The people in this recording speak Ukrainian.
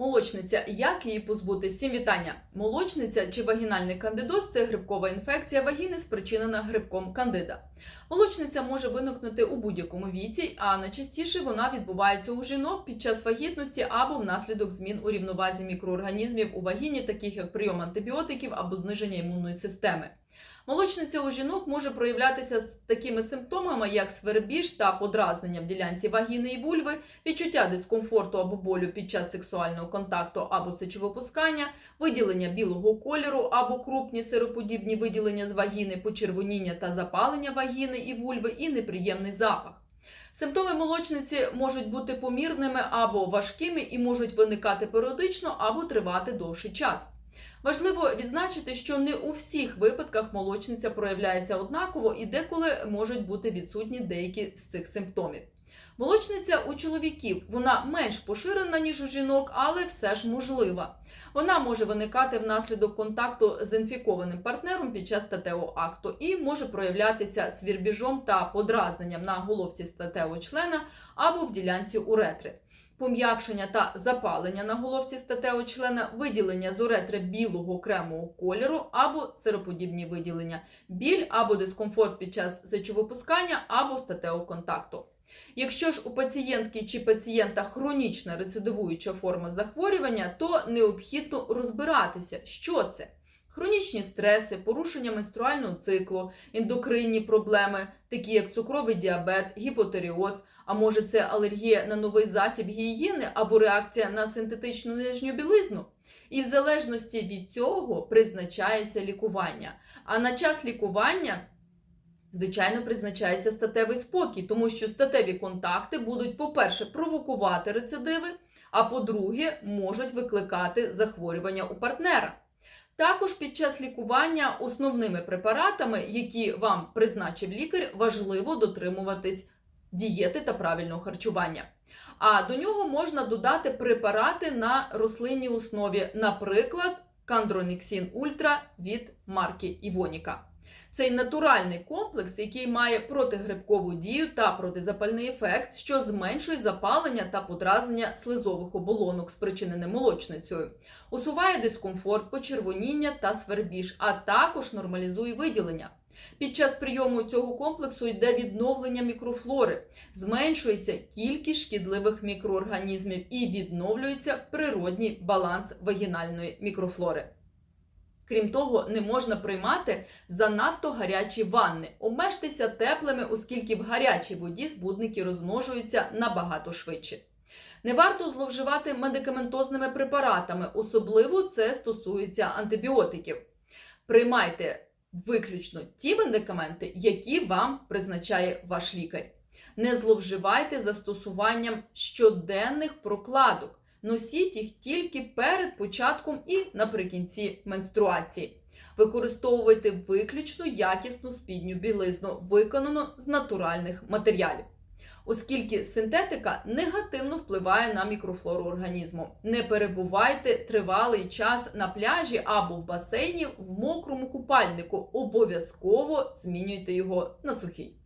Молочниця, як її позбутися? Всім вітання. Молочниця чи вагінальний кандидоз це грибкова інфекція вагіни, спричинена грибком кандида. Молочниця може виникнути у будь-якому віці, а найчастіше вона відбувається у жінок під час вагітності або внаслідок змін у рівновазі мікроорганізмів у вагіні, таких як прийом антибіотиків або зниження імунної системи. Молочниця у жінок може проявлятися з такими симптомами, як свербіж та подразнення в ділянці вагіни і вульви, відчуття дискомфорту або болю під час сексуального контакту або сечовипускання, виділення білого кольору або крупні сироподібні виділення з вагіни, почервоніння та запалення вагіни і вульви і неприємний запах. Симптоми молочниці можуть бути помірними або важкими і можуть виникати періодично або тривати довший час. Важливо відзначити, що не у всіх випадках молочниця проявляється однаково і деколи можуть бути відсутні деякі з цих симптомів. Молочниця у чоловіків вона менш поширена, ніж у жінок, але все ж можлива. Вона може виникати внаслідок контакту з інфікованим партнером під час статевого акту і може проявлятися свірбіжом та подразненням на головці статевого члена або в ділянці уретри пом'якшення та запалення на головці статевого члена, виділення з уретри білого кремового кольору або сироподібні виділення, біль або дискомфорт під час сечовипускання або статевого контакту. Якщо ж у пацієнтки чи пацієнта хронічна рецидивуюча форма захворювання, то необхідно розбиратися, що це. Хронічні стреси, порушення менструального циклу, ендокринні проблеми, такі як цукровий діабет, гіпотеріоз, а може це алергія на новий засіб гігієни або реакція на синтетичну нижню білизну. І в залежності від цього призначається лікування. А на час лікування, звичайно, призначається статевий спокій, тому що статеві контакти будуть, по-перше, провокувати рецидиви, а по-друге, можуть викликати захворювання у партнера. Також під час лікування основними препаратами, які вам призначив лікар, важливо дотримуватись дієти та правильного харчування. А до нього можна додати препарати на рослинній основі, наприклад, кандроніксін Ультра від марки Івоніка. Цей натуральний комплекс, який має протигрибкову дію та протизапальний ефект, що зменшує запалення та подразнення слизових оболонок, спричинене молочницею, усуває дискомфорт, почервоніння та свербіж, а також нормалізує виділення. Під час прийому цього комплексу йде відновлення мікрофлори, зменшується кількість шкідливих мікроорганізмів і відновлюється природній баланс вагінальної мікрофлори. Крім того, не можна приймати занадто гарячі ванни. Обмежтеся теплими, оскільки в гарячій воді збудники розмножуються набагато швидше. Не варто зловживати медикаментозними препаратами, особливо це стосується антибіотиків. Приймайте виключно ті медикаменти, які вам призначає ваш лікар. Не зловживайте застосуванням щоденних прокладок. Носіть їх тільки перед початком і наприкінці менструації. Використовуйте виключно якісну спідню білизну, виконану з натуральних матеріалів. Оскільки синтетика негативно впливає на мікрофлору організму. Не перебувайте тривалий час на пляжі або в басейні в мокрому купальнику. Обов'язково змінюйте його на сухий.